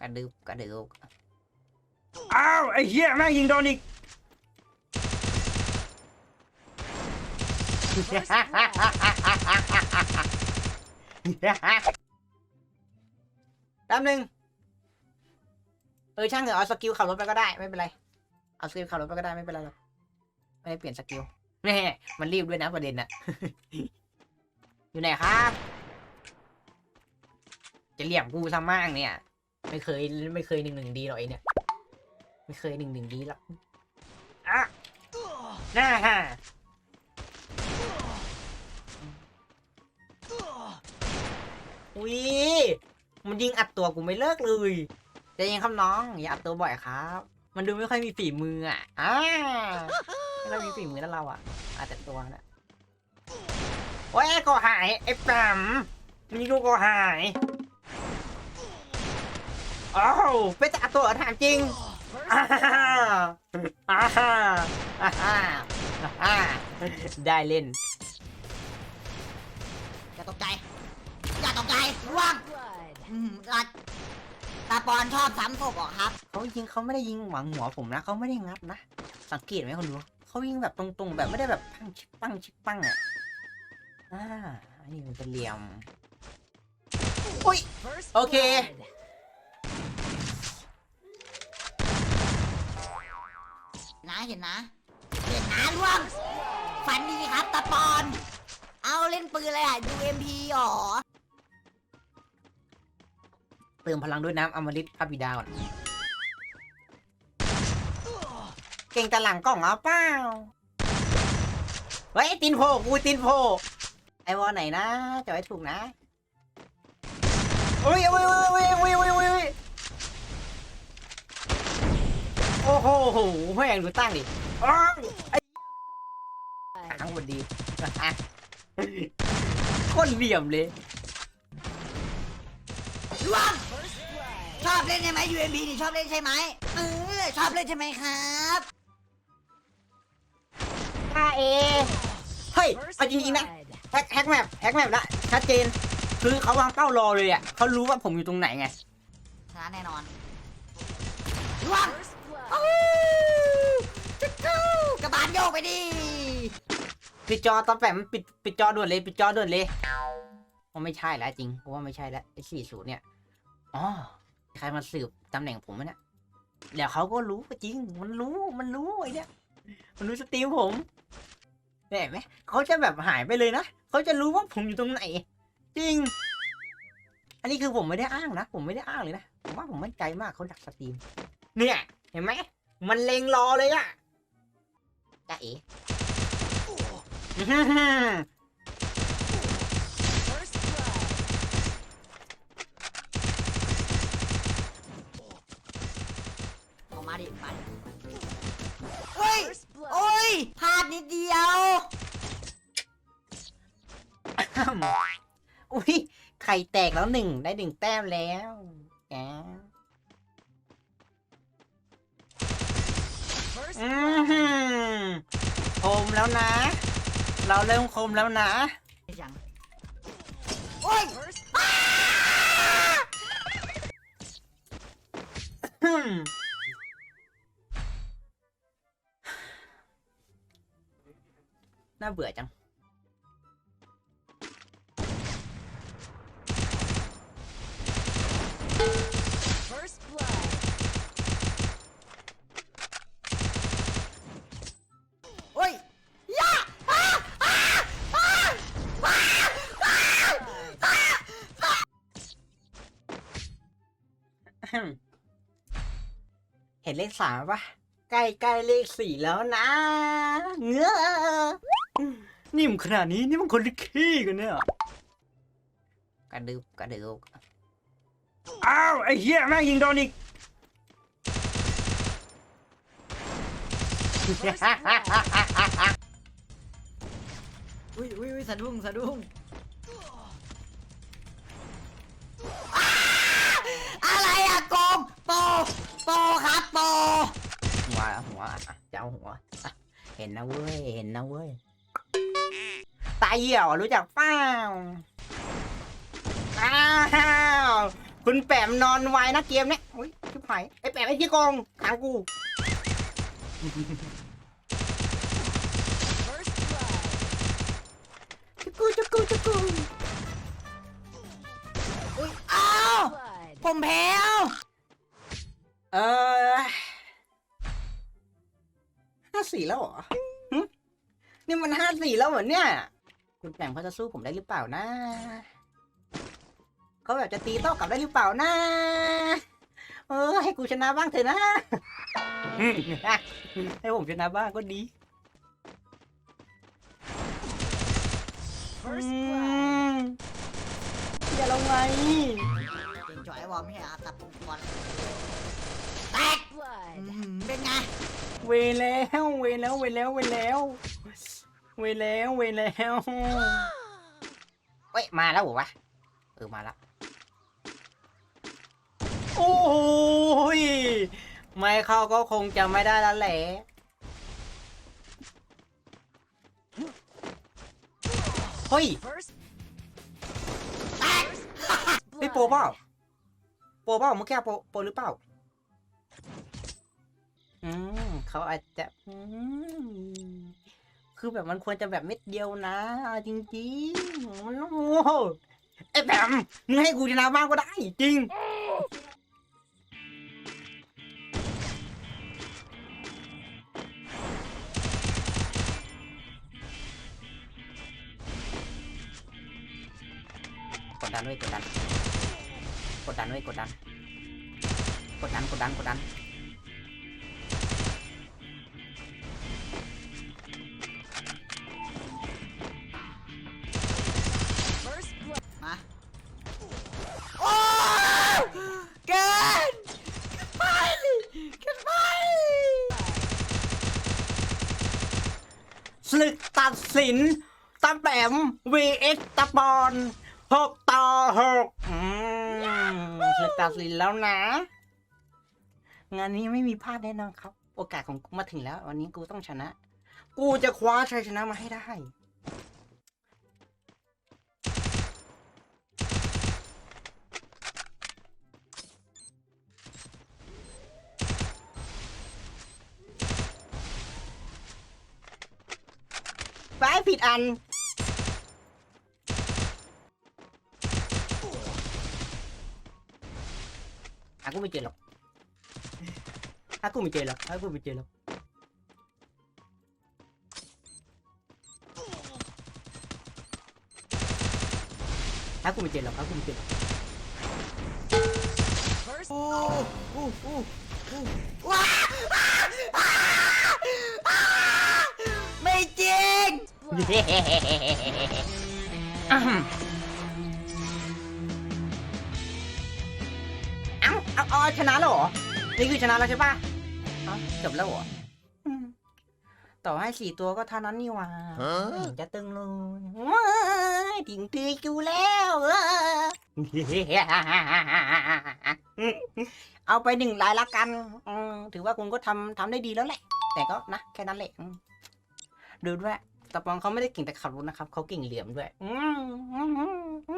กระดึบกระดึบอ้าว ไอ้เหี้ยแม่งยิงโดนอีก แป๊บนึงเออช่างเถอะเอาสกิลขับรถไปก็ได้ไม่เป็นไร เอาสกิลขับรถไปก็ได้ไม่เป็นไรหรอกไม่ได้เปลี่ยนสกิลแน่มันรีบด้วยนะประเด็นน่ะ อยู่ไหนครับ จะเหลี่ยมกูซะมากเนี่ย ไม่เคยไม่เคยหนึ่งหนึ่งดีหรอกไอเนี่ย ไม่เคยหนึ่งหนึ่งดีหรอกอะน่าฮะอุ้ยมันยิงอัดตัวกูไม่เลิกเลยใจะยิงครับน้อง อย่าอัดตัวบ่อยครับ มันดูไม่ค่อยมีฝีมืออะอ่าไม่เรามีฝีมือแล้วเราอะอาจจะตัวนะโอ้ยก็หายไอ้แปมมันยิงกูก็หาย อ้าวเป็นจะอัดตัวเหรอถามจริงอ่าฮ่าอ่าฮ่าอ่าฮ่าอ่าได้เล่นอย่าตกใจอย่าตกใจร่วงอืมรัดตาปอนชอบซ้ำศพเหรอครับ เขายิงเขาไม่ได้ยิงหวังหัวผมนะเขาไม่ได้งัดนะ สังเกตไหมคนดูเขายิงแบบตรงๆ แบบไม่ได้แบบปังชิกปังชิกปังอะอ่าอันนี้มันเป็นเหลี่ยม อุ้ย โอเค นะเห็นนะ เห็นนะร่วง ฝันดีครับตาปอน เอาเล่นปืนอะไรอะ UMP หรอ เติมพลังด้วยน้ำอมฤตพระบิดาก่อนเก่งแต่หลังกล่องเอาเปล่าเฮ้ยตินโพกูตินโพไอวอลไหนนะจะไว้ถูกนะโอ้ยโอ้ยโอ้ยโอ้ยโอ้ยโอ้ยโอ้ยโอ้โหโหแม่งดูตั้งดิอ้าวไอ้หางหมดดีโคนเหลี่ยมเลยร่วงชอบเล่นใช่ไหม UMP นี่ชอบเล่นใช่ไหมเออชอบเล่นใช่ไหมครับค่าเอเฮ้ยเอาจริงๆนะแฮกแฮกแมปแฮกแมปละชัดเจน คือเขาวางเป้ารอเลยอะเขารู้ว่าผมอยู่ตรงไหนไงชนะแน่นอนร่วงโอ้จิ๊กกู้กระบาลโยกไปดิปิดจอตอนแปมปิดปิดจอด่วนเลยปิดจอด่วนเลยว่าไม่ใช่แล้วจริงเพราะว่าไม่ใช่แล้วไอ้สี่ศูนย์เนี่ยอ๋อใครมาสืบตำแหน่งผมเนี่ยเดี๋ยวเขาก็รู้จริง มันรู้มันรู้ไอ้เนี่ยมันรู้สตรีมผมเห็นไหมเขาจะแบบหายไปเลยนะเขาจะรู้ว่าผมอยู่ตรงไหน จริง อันนี้คือผมไม่ได้อ้างนะผมไม่ได้อ้างเลยนะผมว่าผมมั่นใจมากเขาดักสตรีม เนี่ย เห็นไหมมันเลงรอเลยอะ จ้าเอ๋อื้อกมาดิมาดิเฮ้ย โอ้ยพลาดนิดเดียว อุ้ย ไข่แตกแล้วหนึ่ง ได้หนึ่งแต้มแล้วแกอือหือ คมแล้วนะ เราเริ่มคมแล้วนะยังโอ้ยอืมน่าเบื่อจัง ห็นเลขสามปะใกล้ใกล้เลขสี่แล้วนะ เงื้อนิ่มขนาดนี้นี่มันคนลิขี้กันเนี่ยกระดึบกระดึบอ้าวไอ้เหี้ยแม่งยิงโดนอีกอุ้ยอุ้ยอุ้ยสะดุ้งสะดุ้ง โปครับโปหัวหัวอะจะเอาหัวอะเห็นนะเว้ย เห็นนะเว้ย ตาเหี่ยวรู้จักเปล่าอ้าวคุณแปมนอนไวนะเกมเนี้ยอุ้ยชิบหายไอ้แปมไอ้ที่โกงขังกู First blood. จะกูจะกูจะกูอุ้ยอ้าว Blood. ผมแพ้ว สี่แล้วเหรอหึนี่มันห้าสี่แล้วเหรอเนี่ย คุณแปมเขาจะสู้ผมได้หรือเปล่านะเขาแบบจะตีโต้กลับได้หรือเปล่านะ เออ ให้กูชนะบ้างเถอะนะ ให้ผมชนะบ้างก็ดี First อื blood. มอย่าลงไงเก่งจ่อยวอร์มไม่ใช่เหรอตับปุกบอลแตก Blood. อื้อหือเป็นไง เวแล้วเวแล้วเวแล้วเวแล้วเวแล้วเวแล้วเว้ยมาแล้วเหรอวะเออมาละโอ้ยไม่เข้าก็คงจะไม่ได้แล้วแหละเฮ้ย First. แตกเฮ้ยโปรเปล่าโปรเปล่าเมื่อกี้โปรโปรหรือเปล่าอืม เขาอาจจะคือแบบมันควรจะแบบเม็ดเดียวนะเอาจริงๆโอ้โหไอ้แบมมึงให้กูชนะบ้างก็ได้ จริงกดดันไว้ยกดดัน กดดันไว้ยกดดัน กดดันกดดันกดดัน ศึกตัดสินตะแปม vs ตะบอลหกต่อหกศึกตัดสินแล้วนะ งานนี้ไม่มีพลาดแน่นอนครับ โอกาสของกูมาถึงแล้ว วันนี้กูต้องชนะ กูจะคว้าชัยชนะมาให้ได้ ผิดอันหากูไม่เจอหรอกหากูไม่เจอหรอกหากูไม่เจอหรอกหากูไม่เจอหรอกหากูไม่เจอหรอก First อู้อู้อู้อู้ว้า อ้าวเอ้าเอาเอาชนะแล้วเหรอ นี่คือชนะแล้วใช่ปะเอ้าจบแล้วเหรออืมต่อให้สี่ตัวก็เท่านั้นนี่หว่าไม่เห็นจะตึงเลยว้ายถึงตีกูแล้วเออเอาไปหนึ่งลายละกันอืมถือว่าคุณก็ทำทำได้ดีแล้วแหละ แต่ก็นะ แค่นั้นแหละอืมดูด้วย ตะปองเขาไม่ได้เก่งแต่ขับรถนะครับเขาเก่งเหลี่ยมด้วยอืม